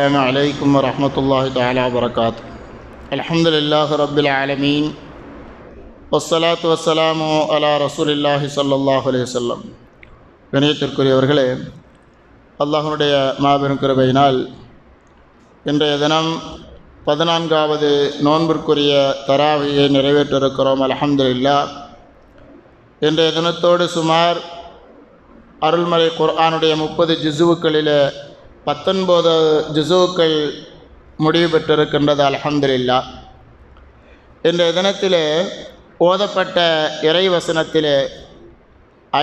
السلام عليكم ورحمة الله تعالى وبركاته الحمد لله رب العالمين والصلاة والسلام على رسول الله صلى الله عليه وسلم கணியத்திற்குரியவர்களே அல்லாஹனுடைய மாபெரும் கிருபையினால் இன்றைய தினம் பதினான்காவது நோன்பிற்குரிய தராவியை நிறைவேற்றிருக்கிறோம் அலமதுல்லா இன்றைய தினத்தோடு சுமார் அருள்மறை குர்ஆனுடைய முப்பது ஜிசுவுக்களில் பத்தொன்பது ஜுசூக்கள் முடிவு பெற்றிருக்கின்றது அலமதுல்லா இன்றைய தினத்தில் ஓதப்பட்ட இறை வசனத்தில்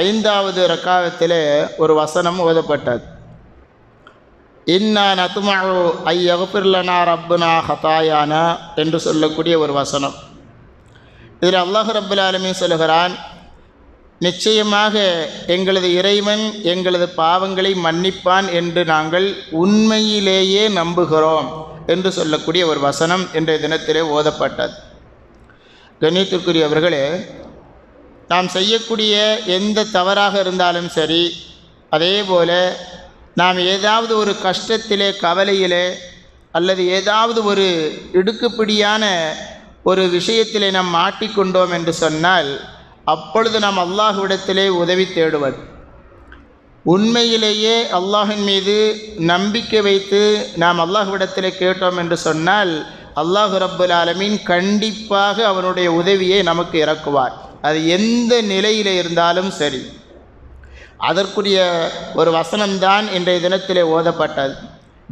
ஐந்தாவது ரக்காவத்தில் ஒரு வசனம் ஓதப்பட்டது. இன்னா நத்துமழு ஐயகுபிர்லனா ரப்புனா ஹதாயானா என்று சொல்லக்கூடிய ஒரு வசனம். இதில் அல்லாஹு ரப்புல் ஆலமி சொல்கிறான் நிச்சயமாக எங்களது இறைவன் எங்களது பாவங்களை மன்னிப்பான் என்று நாங்கள் உண்மையிலேயே நம்புகிறோம் என்று சொல்லக்கூடிய ஒரு வசனம் இன்றைய தினத்திலே ஓதப்பட்டது. கண்ணியத்திற்குரியவர்களே நாம் செய்யக்கூடிய எந்த தவறாக இருந்தாலும் சரி அதே போல் நாம் ஏதாவது ஒரு கஷ்டத்திலே கவலையிலே அல்லது ஏதாவது ஒரு இடுக்குப்பிடியான ஒரு விஷயத்திலே நாம் மாட்டிக்கொண்டோம் என்று சொன்னால் அப்பொழுது நாம் அல்லாஹுவிடத்திலே உதவி தேடுவது உண்மையிலேயே அல்லாஹின் மீது நம்பிக்கை வைத்து நாம் அல்லாஹுவிடத்திலே கேட்டோம் என்று சொன்னால் அல்லாஹு ரப்புல் ஆலமீன் கண்டிப்பாக அவனுடைய உதவியை நமக்கு இறக்குவார். அது எந்த நிலையில் இருந்தாலும் சரி. அதற்குரிய ஒரு வசனம்தான் இன்றைய தினத்திலே ஓதப்பட்டது.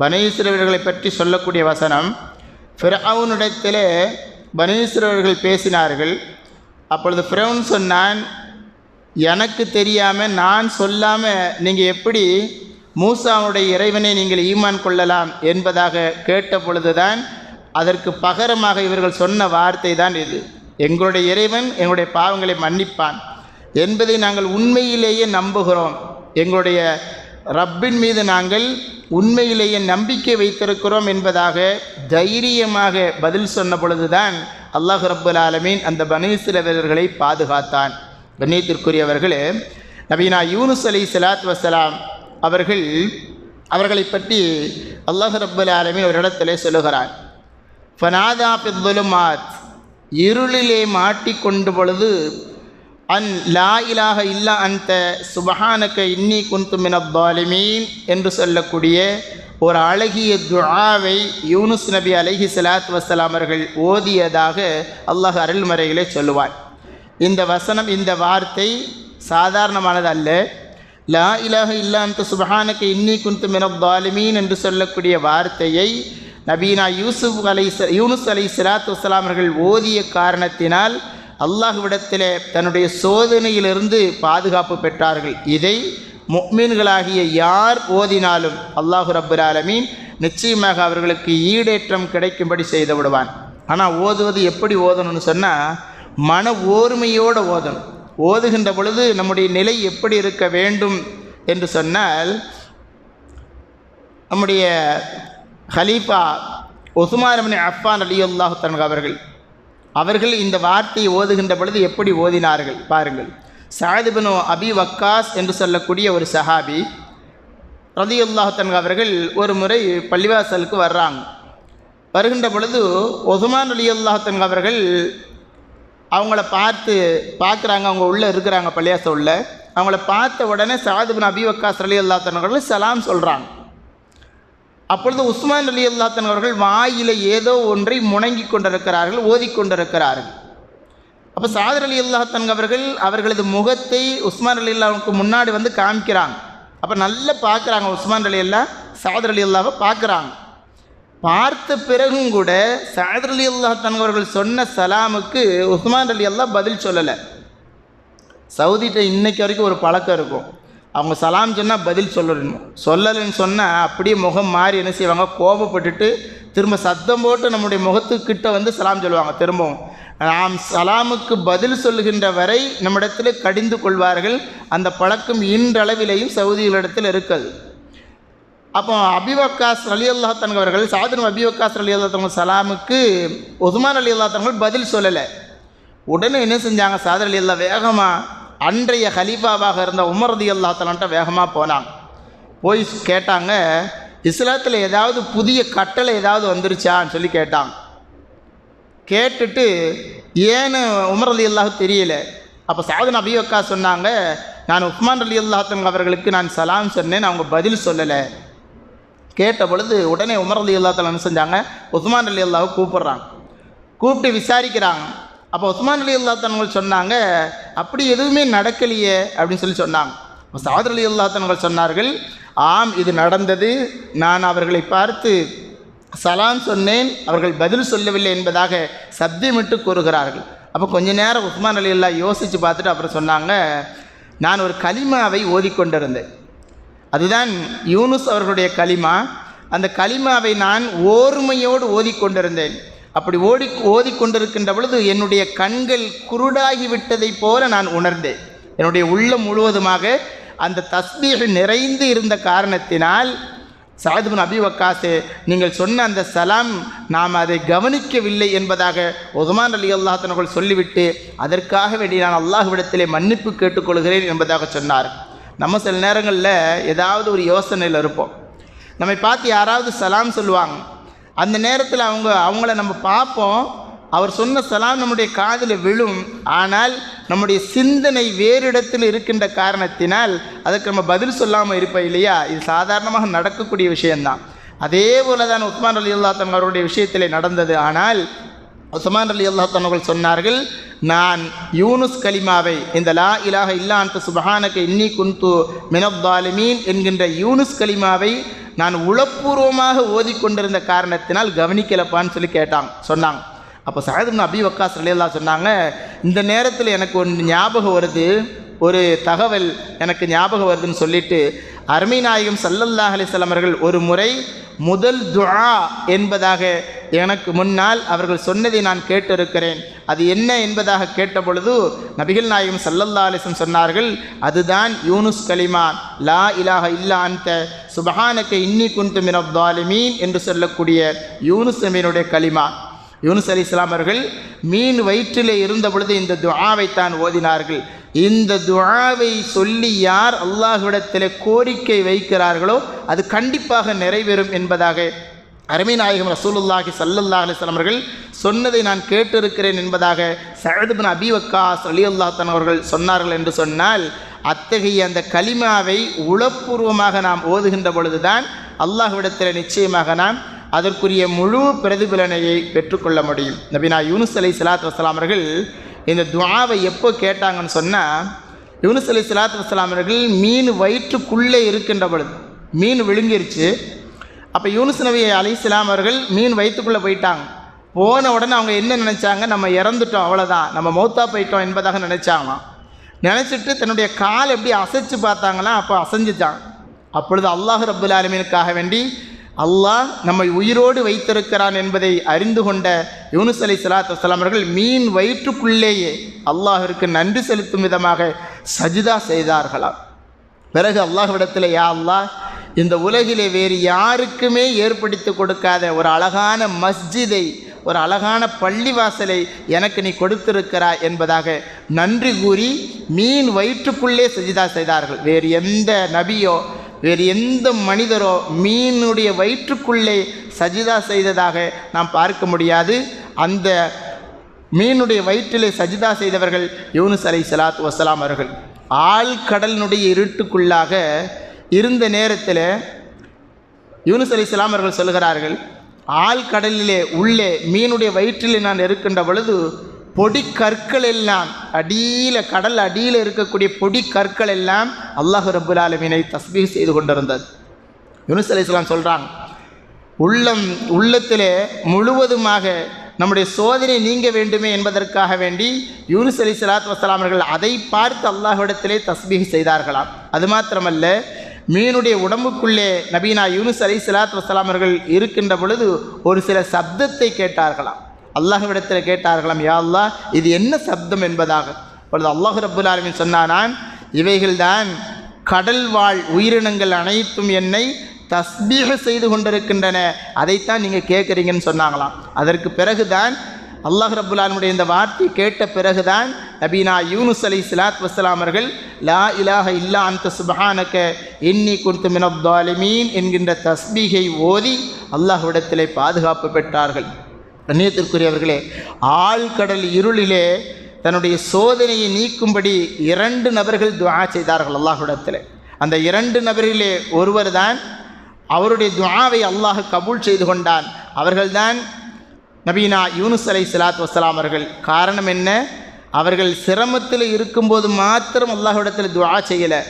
பனீஸ்வரர்களை பற்றி சொல்லக்கூடிய வசனம் ஃபிரவுனிடத்திலே பனீஸ்வரர்கள் பேசினார்கள் அப்பொழுது ஃபிரவுன் சொன்னான் எனக்கு தெரியாமல் நான் சொல்லாமல் நீங்கள் எப்படி மூசாவுடைய இறைவனை நீங்கள் ஈமான் கொள்ளலாம்? என்பதாக கேட்ட பொழுதுதான் அதற்கு பகரமாக இவர்கள் சொன்ன வார்த்தை தான் இது. எங்களுடைய இறைவன் எங்களுடைய பாவங்களை மன்னிப்பான் என்பதை நாங்கள் உண்மையிலேயே நம்புகிறோம். எங்களுடைய ரப்பின் மீது நாங்கள் உண்மையிலேயே நம்பிக்கை வைத்திருக்கிறோம் என்பதாக தைரியமாக பதில் சொன்ன பொழுதுதான் அல்லாஹ் ரப்புல் ஆலமீன் அந்த பனீசிலவர்களை பாதுகாத்தான். கண்ணியத்திற்குரியவர்களே நபீனா யூனுஸ் அலி சலாத் வசலாம் அவர்கள் அவர்களை பற்றி அல்லாஹ் ரப்புல் ஆலமீன் ஒரு சொல்லுகிறார். சொல்லுகிறான் ஃபனாதா பித்துலுமாத் இருளிலே மாட்டிக்கொண்டு பொழுது அன் லா இலாக இல்லா அந்த சுபஹானக்க இன்னி குந்து மினப்பாலிமீன் என்று சொல்லக்கூடிய ஒரு அழகிய துழாவை யூனுஸ் நபி அலஹி சலாத் வசலாம் அவர்கள் ஓதியதாக அல்லாஹ் அருள்மறைகளே சொல்லுவார். இந்த வசனம் இந்த வார்த்தை சாதாரணமானது அல்ல. லா இலாக இல்லாந்த சுபஹானுக்கு இன்னி குந்து மினப்பாலிமீன் என்று சொல்லக்கூடிய வார்த்தையை நபீனா யூசுப் அலை யூனுஸ் அலை சிலாத் வசலாம் அவர்கள் ஓதிய காரணத்தினால் அல்லாஹ்விடத்தில் தன்னுடைய சோதனையிலிருந்து பாதுகாப்பு பெற்றார்கள். இதை முக்மீன்களாகிய யார் ஓதினாலும் அல்லாஹு ரப்புல் ஆலமீன் நிச்சயமாக அவர்களுக்கு ஈடேற்றம் கிடைக்கும்படி செய்து விடுவான். ஆனால் ஓதுவது எப்படி ஓதணும்னு சொன்னால் மன ஓர்மையோடு ஓதணும். ஓதுகின்ற பொழுது நம்முடைய நிலை எப்படி இருக்க வேண்டும் என்று சொன்னால் நம்முடைய ஹலீஃபா ஒசுமாரமணி அஃபான் அலி அல்லாஹு தன்க அவர்கள் அவர்கள் இந்த வார்த்தையை ஓதுகின்ற பொழுது எப்படி ஓதினார்கள்? பாருங்கள். சாதிபனு அபி வக்காஸ் என்று சொல்லக்கூடிய ஒரு சஹாபி ரதி அல்லாஹன் அவர்கள் ஒரு முறை பள்ளிவாசலுக்கு வர்றாங்க. வருகின்ற பொழுது ஒசுமான் அலி அல்லாஹன் அவர்கள் அவங்கள பார்த்து பார்க்குறாங்க அவங்க உள்ளே இருக்கிறாங்க பள்ளியாச உள்ள. அவங்கள பார்த்த உடனே சாதிபின் அபி வக்காஸ் அலி அல்லாஹன் அவர்கள் சலாம் சொல்கிறாங்க அப்பொழுது உஸ்மான் அலி அல்லாத்தன் அவர்கள் வாயில் ஏதோ ஒன்றை முணங்கி கொண்டிருக்கிறார்கள் ஓதிக்கொண்டிருக்கிறார்கள் அப்போ சாதர் அலி அல்லாத்தன் அவர்கள் அவர்களது முகத்தை உஸ்மான் அலி அல்லாவுக்கு முன்னாடி வந்து காமிக்கிறாங்க. அப்போ நல்லா பார்க்குறாங்க உஸ்மான் அலி அல்லா சாதர் அலி அல்லாவை பார்க்குறாங்க. பார்த்த பிறகும் கூட சாதர் அலி அல்லாத்தன் அவர்கள் சொன்ன சலாமுக்கு உஸ்மான் அலி அல்லா பதில் சொல்லலை. சவுதிகிட்ட இன்னைக்கு வரைக்கும் ஒரு பழக்கம் இருக்கும். அவங்க சலாம் சொன்னால் பதில் சொல்லணும். சொல்லலைன்னு சொன்னால் அப்படியே முகம் மாறி என்ன செய்வாங்க? கோபப்பட்டுட்டு திரும்ப சத்தம் போட்டு நம்முடைய முகத்துக்கிட்ட வந்து சலாம் சொல்லுவாங்க திரும்பவும். நாம் சலாமுக்கு பதில் சொல்லுகின்ற வரை நம்மிடத்தில் கடிந்து கொள்வார்கள். அந்த பழக்கம் இன்றளவிலேயும் சவுதிகளிடத்தில் இருக்குது அப்போ அபிவக்காஸ் அலி அல்லாத்தன் அவர்கள் சாதனம் அபிவக்காஸ் அலி அல்லாத்தவங்க சலாமுக்கு உஸ்மான் அலி அல்லாத்தவங்கள் பதில் சொல்லலை. உடனே என்ன செஞ்சாங்க? சாதர் அலி அல்லா வேகமாக அன்றைய ஹலீஃபாவாக இருந்த உமர்தி அல்லாத்தலான்ட்ட வேகமாக போனாங்க. போய் கேட்டாங்க இஸ்லாத்தில் ஏதாவது புதிய கட்டளை ஏதாவது வந்துருச்சான்னு சொல்லி கேட்டாங்க. கேட்டுட்டு ஏன்னு உமர் அலி அல்லாஹ் தெரியல. அப்போ சாதன் அபி அக்கா சொன்னாங்க நான் உஸ்மான் அலி அல்லாஹன் அவர்களுக்கு நான் சலாம் சொன்னேன் அவங்க பதில் சொல்லலை. கேட்ட பொழுது உடனே உமர் அலி அல்லாத்தல் என்ன செஞ்சாங்க? உஸ்மான் அலி அல்லாவை கூப்பிட்றாங்க. கூப்பிட்டு விசாரிக்கிறாங்க. அப்போ உஸ்மான் அலி அல்லாத்தன்கள் சொன்னாங்க அப்படி எதுவுமே நடக்கலையே அப்படின்னு சொல்லி சொன்னாங்க. அப்போ சாதர் அலி அல்லாத்தன்கள் சொன்னார்கள் ஆம் இது நடந்தது. நான் அவர்களை பார்த்து சலாம் சொன்னேன் அவர்கள் பதில் சொல்லவில்லை என்பதாக சப்தமிட்டு கூறுகிறார்கள். அப்போ கொஞ்ச நேரம் உஸ்மான் அலி அல்லா யோசித்து பார்த்துட்டு அப்புறம் சொன்னாங்க நான் ஒரு களிமாவை ஓதிக்கொண்டிருந்தேன். அதுதான் யூனுஸ் அவர்களுடைய களிமா. அந்த களிமாவை நான் ஓர்மையோடு ஓதிக்கொண்டிருந்தேன். அப்படி ஓடி ஓதிக்கொண்டிருக்கின்ற பொழுது என்னுடைய கண்கள் குருடாகிவிட்டதை போல நான் உணர்ந்தேன். என்னுடைய உள்ளம் முழுவதுமாக அந்த தஸ்பீக நிறைந்து இருந்த காரணத்தினால் சாதுபின் அபி வக்காசே நீங்கள் சொன்ன அந்த சலாம் நாம் அதை கவனிக்கவில்லை என்பதாக ஒதுமான் அலி அல்லாஹனர்கள் சொல்லிவிட்டு அதற்காக வேண்டி நான் அல்லாஹுவிடத்திலே மன்னிப்பு கேட்டுக்கொள்கிறேன் என்பதாக சொன்னார். நம்ம சில நேரங்களில் ஏதாவது ஒரு யோசனையில் இருப்போம். நம்மை பார்த்து யாராவது சலாம் சொல்லுவாங்க. அந்த நேரத்தில் அவங்க அவங்கள நம்ம பார்ப்போம். அவர் சொன்ன சலாம் நம்முடைய காதில் விழும். ஆனால் நம்முடைய சிந்தனை வேறு இடத்தில் இருக்கின்ற காரணத்தினால் அதுக்கு நம்ம பதில் சொல்லாமல் இருப்போம் இல்லையா? இது சாதாரணமாக நடக்கக்கூடிய விஷயந்தான் அதே போல தான் உஸ்மான் அலி அல்லா அவருடைய விஷயத்திலே நடந்தது. ஆனால் உஸ்மான் அலி அல்லா அவர்கள் சொன்னார்கள் நான் யூனுஸ் கலிமாவை இந்த லா இலாக இல்லா சுபஹானக்கு இன்னி குந்து மினப்தாலிமீன் என்கின்ற யூனுஸ் கலிமாவை நான் உளப்பூர்வமாக ஓதிக்கொண்டிருந்த காரணத்தினால் கவனிக்கலப்பான்னு சொல்லி கேட்டாங்க சொன்னாங்க. அப்போ சாயதும் அபி வக்காஸ் ரலியல்லா சொன்னாங்க இந்த நேரத்தில் எனக்கு ஒன்று ஞாபகம் வருது ஒரு தகவல் எனக்கு ஞாபகம் வருதுன்னு சொல்லிட்டு அருமை நாயகம் சல்லல்லாஹ் அலிஸ்லாம் அவர்கள் ஒரு முறை முதல் துஆ என்பதாக எனக்கு முன்னால் அவர்கள் சொன்னதை நான் கேட்டிருக்கிறேன். அது என்ன என்பதாக கேட்ட பொழுது நபிகள் நாயகம் சல்லல்லா அலிஸ்லம் சொன்னார்கள் அதுதான் யூனுஸ் கலிமா லா இலாக இல்லா அந்த சுபஹானக்க இன்னி குந்து மினப்தாலிமீன் என்று சொல்லக்கூடிய யூனுஸ் அமீனுடைய கலிமா யூனுஸ் அலி இஸ்லாம் அவர்கள் மீன் வயிற்றிலே இருந்த பொழுது இந்த துவாவை தான் ஓதினார்கள். இந்த துவாவை சொல்லி யார் அல்லாஹ்விடத்தில் கோரிக்கை வைக்கிறார்களோ அது கண்டிப்பாக நிறைவேறும் என்பதாக அருமை நாயகம் ரசூலுல்லாஹி சல்லல்லா அலிஸ்லாம் அவர்கள் சொன்னதை நான் கேட்டிருக்கிறேன் என்பதாக சரதுபின் அபிவக்கா அலி அவர்கள் சொன்னார்கள் என்று சொன்னால் அத்தகைய அந்த கலிமாவை உளப்பூர்வமாக நாம் ஓதுகின்ற பொழுதுதான் அல்லாஹ்விடத்தில் நிச்சயமாக நாம் அதற்குரிய முழு பிரதிபலனையை பெற்றுக்கொள்ள முடியும். நபினா யூனுஸ் அலை சலாத் வசலாம் அவர்கள் இந்த துவாவை எப்போ கேட்டாங்கன்னு சொன்னால் யூனுஸ் அலி சலாத் வசலாம் அவர்கள் மீன் வயிற்றுக்குள்ளே இருக்கின்ற பொழுது மீன் விழுங்கிருச்சு. அப்போ யூனுஸ் நபி அலி இஸ்லாம் அவர்கள் மீன் வயிற்றுக்குள்ளே போயிட்டாங்க. போன உடனே அவங்க என்ன நினச்சாங்க? நம்ம இறந்துட்டோம் அவ்வளோதான் நம்ம மௌத்தா போயிட்டோம் என்பதாக நினச்சாங்களாம். நினச்சிட்டு தன்னுடைய கால் எப்படி அசைச்சு பார்த்தாங்களாம் அப்போ அசைஞ்சிச்சான் அப்பொழுது அல்லாஹ் ரபுல் ஆலமீனுக்காக வேண்டி அல்லாஹ் நம்மை உயிரோடு வைத்திருக்கிறான் என்பதை அறிந்து கொண்ட யூனுஸ் அலி சலாத் வலாம் அவர்கள் மீன் வயிற்றுக்குள்ளேயே அல்லாஹிற்கு நன்றி செலுத்தும் விதமாக சஜிதா செய்தார்களாம். பிறகு அல்லாஹ்விடத்தில் யா அல்லாஹ் இந்த உலகிலே வேறு யாருக்குமே ஏற்படுத்தி கொடுக்காத ஒரு அழகான மஸ்ஜிதை ஒரு அழகான பள்ளிவாசலை எனக்கு நீ கொடுத்திருக்கிறாய் என்பதாக நன்றி கூறி மீன் வயிற்றுக்குள்ளே சஜிதா செய்தார்கள். வேறு எந்த நபியோ வேறு எந்த மனிதரோ மீனுடைய வயிற்றுக்குள்ளே சஜிதா செய்ததாக நாம் பார்க்க முடியாது. அந்த மீனுடைய வயிற்றிலே சஜிதா செய்தவர்கள் யூனுஸ் அலை சலாத் வசலாம் அவர்கள். ஆழ்கடலினுடைய இருட்டுக்குள்ளாக இருந்த நேரத்தில் யூனுஸ் அலி இஸ்லாம் அவர்கள் சொல்கிறார்கள் ஆழ்கடலிலே உள்ளே மீனுடைய வயிற்றிலே நான் இருக்கின்ற பொழுது பொடி கற்கள் எல்லாம் அடியில் கடல் அடியில் இருக்கக்கூடிய பொடி கற்கள் எல்லாம் அல்லாஹ் ரபுல் ஆலமீனை தஸ்பீஹ் செய்து கொண்டிருந்தது யூனிஸ் அலி இஸ்லாம் சொல்கிறாங்க உள்ளம் உள்ளத்தில் முழுவதுமாக நம்முடைய சோதனை நீங்க வேண்டுமே என்பதற்காக வேண்டி யூனுஸ் அலி சலாத் வசலாம் அவர்கள் அதை பார்த்து அல்லாஹ்விடத்திலே தஸ்பீஹ் செய்தார்களாம். அது மாத்திரமல்ல மீனுடைய உடம்புக்குள்ளே நபீனா யூனிஸ் அலி சலாத் வசலாம் அவர்கள் இருக்கின்ற பொழுது ஒரு சில சப்தத்தை கேட்டார்களாம். அல்லாஹ்விடத்தில் கேட்டார்களாம் யா அல்லாஹ் இது என்ன சப்தம் என்பதாக? அப்பொழுது அல்லாஹ் ரபுல் ஆலமின் சொன்னானான் இவைகள்தான் கடல் வாழ் உயிரினங்கள் அனைத்தும் என்னை தஸ்பீக செய்து கொண்டிருக்கின்றன. அதைத்தான் நீங்கள் கேட்குறீங்கன்னு சொன்னாங்களாம். அதற்கு பிறகுதான் அல்லாஹ் ரபுல்லானுடைய இந்த வார்த்தை கேட்ட பிறகுதான் நபீனா யூனுஸ் அலி சலாத் வசலாம் அவர்கள் லா இலாஹ இல்லா அந்த சுபஹானக்க எண்ணி குர்த்து மினப்தாலிமீன் என்கின்ற தஸ்பீகை ஓதி அல்லாஹ்விடத்திலே பாதுகாப்பு பெற்றார்கள். கண்ணியத்திற்குரியவர்களே ஆழ்கடல் இருளிலே தன்னுடைய சோதனையை நீக்கும்படி இரண்டு நபர்கள் துவா செய்தார்கள் அல்லாஹுடத்தில் அந்த இரண்டு நபரிலே ஒருவர் தான் அவருடைய துவாவை அல்லாஹ் கபூல் செய்து கொண்டான். அவர்கள்தான் நபீனா யூனுஸ் அலை சலாத் வசலாம் அவர்கள். காரணம் என்ன? அவர்கள் சிரமத்தில் இருக்கும்போது மாத்திரம் அல்லாஹ்விடத்தில் துவா செய்யலை.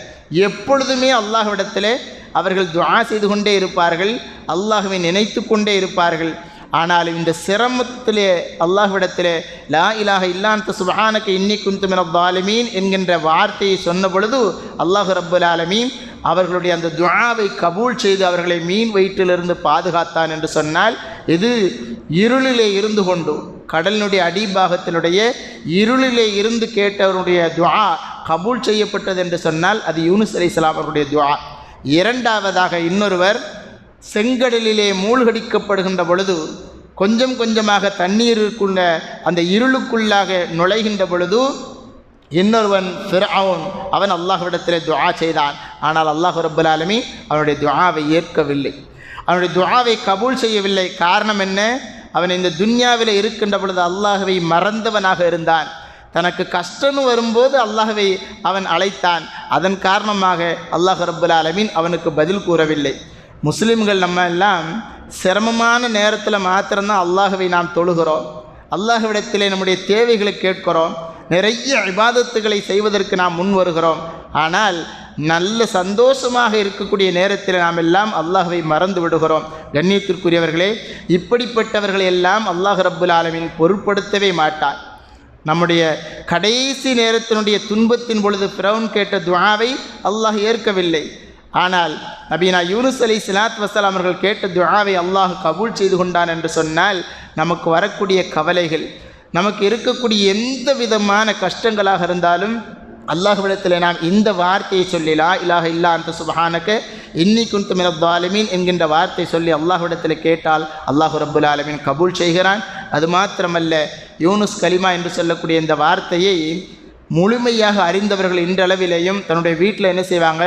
எப்பொழுதுமே அல்லாஹ்விடத்தில் அவர்கள் துவா செய்து கொண்டே இருப்பார்கள். அல்லாஹுவை நினைத்து கொண்டே இருப்பார்கள். ஆனால் இந்த சிரமத்திலே அல்லாஹ்விடத்திலே லா இலாக இல்லாந்த சுபஹானக்கு இன்னி குந்து என்கின்ற வார்த்தையை சொன்ன பொழுது அல்லாஹ் ரப்புல் ஆலமீன் அவர்களுடைய அந்த துவாவை கபூல் செய்து அவர்களை மீன் வயிற்றிலிருந்து பாதுகாத்தான் என்று சொன்னால் இது இருளிலே இருந்து கொண்டு கடலினுடைய அடிபாகத்தினுடைய இருளிலே இருந்து கேட்டவருடைய துவா கபூல் செய்யப்பட்டது என்று சொன்னால் அது யூனிஸ் அலி இஸ்லாம் அவருடைய துவா இரண்டாவதாக இன்னொருவர் செங்கடலிலே மூழ்கடிக்கப்படுகின்ற பொழுது கொஞ்சம் கொஞ்சமாக தண்ணீருக்குள்ள அந்த இருளுக்குள்ளாக நுழைகின்ற பொழுது இன்னொருவன் ஃபிரவுன் அவன் அல்லாஹ்விடத்தில் துவா செய்தான். ஆனால் அல்லாஹ் ரப்புல் ஆலமி அவனுடைய துவாவை ஏற்கவில்லை. அவனுடைய துவாவை கபூல் செய்யவில்லை. காரணம் என்ன? அவன் இந்த துன்யாவில் இருக்கின்ற பொழுது அல்லாஹவை மறந்தவனாக இருந்தான். தனக்கு கஷ்டம்னு வரும்போது அல்லாஹவை அவன் அழைத்தான். அதன் காரணமாக அல்லாஹ் ரபுல் ஆலமீன் அவனுக்கு பதில் கூறவில்லை. முஸ்லிம்கள் நம்ம எல்லாம் சிரமமான நேரத்தில் மாத்திரம்தான் அல்லாஹுவை நாம் தொழுகிறோம். அல்லாஹுவிடத்திலே நம்முடைய தேவைகளை கேட்கிறோம். நிறைய விவாதத்துகளை செய்வதற்கு நாம் முன் வருகிறோம். ஆனால் நல்ல சந்தோஷமாக இருக்கக்கூடிய நேரத்தில் நாம் எல்லாம் அல்லாஹுவை மறந்து விடுகிறோம். கண்ணியத்திற்குரியவர்களே இப்படிப்பட்டவர்களை எல்லாம் அல்லாஹ் ரப்புல் ஆலமின் பொருட்படுத்தவே மாட்டார் நம்முடைய கடைசி நேரத்தினுடைய துன்பத்தின் பொழுது பிரவுன் கேட்ட துவாவை அல்லாஹ் ஏற்கவில்லை. ஆனால் நபீனா யூனுஸ் அலி சிலாத் வசலாம் அவர்கள் கேட்ட துழாவை அல்லாஹ் கபூல் செய்து கொண்டான் என்று சொன்னால் நமக்கு வரக்கூடிய கவலைகள் நமக்கு இருக்கக்கூடிய எந்த விதமான கஷ்டங்களாக இருந்தாலும் அல்லாஹ்விடத்தில் நாம் இந்த வார்த்தையை சொல்லிலா இலாஹ இல்லா அந்த சுபஹானக்க இன்னி குந்து மினத்தாலிமீன் என்கின்ற வார்த்தை சொல்லி அல்லாஹ்விடத்தில் கேட்டால் அல்லாஹு ரபுல் ஆலமீன் கபூல் செய்கிறான். அது மாத்திரமல்ல யூனுஸ் கலிமா என்று சொல்லக்கூடிய இந்த வார்த்தையை முழுமையாக அறிந்தவர்கள் இன்றளவிலேயும் தன்னுடைய வீட்டில் என்ன செய்வாங்க?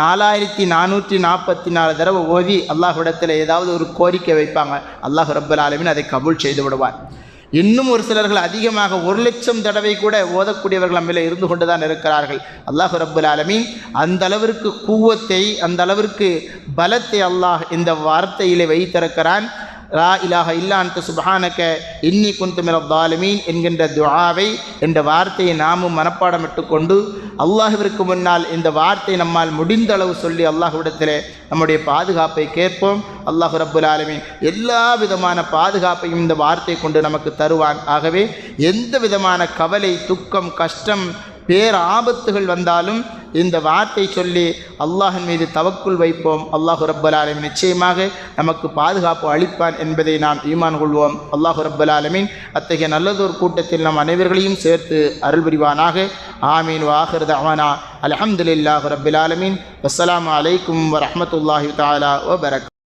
நாலாயிரத்தி நானூற்றி நாற்பத்தி நாலு தடவை ஓதி அல்லாஹ்விடத்தில் ஏதாவது ஒரு கோரிக்கை வைப்பாங்க. அல்லாஹ் ரப்பல் ஆலமின் அதை கபூல் செய்து விடுவார். இன்னும் ஒரு சிலர்கள் அதிகமாக ஒரு லட்சம் தடவை கூட ஓதக்கூடியவர்கள் நம்மில் இருந்து கொண்டு தான் இருக்கிறார்கள். அல்லாஹு ரப்புல் ஆலமீன் அந்த அளவிற்கு கூவத்தை அந்த அளவிற்கு பலத்தை அல்லாஹ் இந்த வார்த்தையிலே வைத்திருக்கிறான். ரா இலாக இல்லான்ட்டு சுபஹானக்க இன்னி குந்து தாலுமீன் என்கின்ற துஆவை என்ற வார்த்தையை நாமும் மனப்பாடமிட்டு கொண்டு அல்லாஹுவிற்கு முன்னால் இந்த வார்த்தை நம்மால் முடிந்த அளவு சொல்லி அல்லாஹ்விடத்திலே நம்முடைய பாதுகாப்பை கேட்போம். அல்லாஹ் ரப்புல் ஆலமீன் எல்லா விதமான பாதுகாப்பையும் இந்த வார்த்தை கொண்டு நமக்கு தருவான். ஆகவே எந்த விதமான கவலை துக்கம் கஷ்டம் பேர் ஆபத்துகள் வந்தாலும் இந்த வார்த்தை சொல்லி அல்லாஹின் மீது தவக்குள் வைப்போம். அல்லாஹு ரப்பல் ஆலமின். நிச்சயமாக நமக்கு பாதுகாப்பு அளிப்பான் என்பதை நாம் ஈமான் கொள்வோம். அல்லாஹு ரப்பல் ஆலமின். அத்தகைய நல்லதொரு கூட்டத்தில் நம் அனைவர்களையும் சேர்த்து அருள் புரிவானாக. ஆமீன். வாஹிர் அவானா அலஹம்துல்லாஹு ரப்பில் ஆலமீன். வஸ்ஸலாமு அலைக்கும் வரஹ்மத்துல்லாஹி தஆலா வபரக்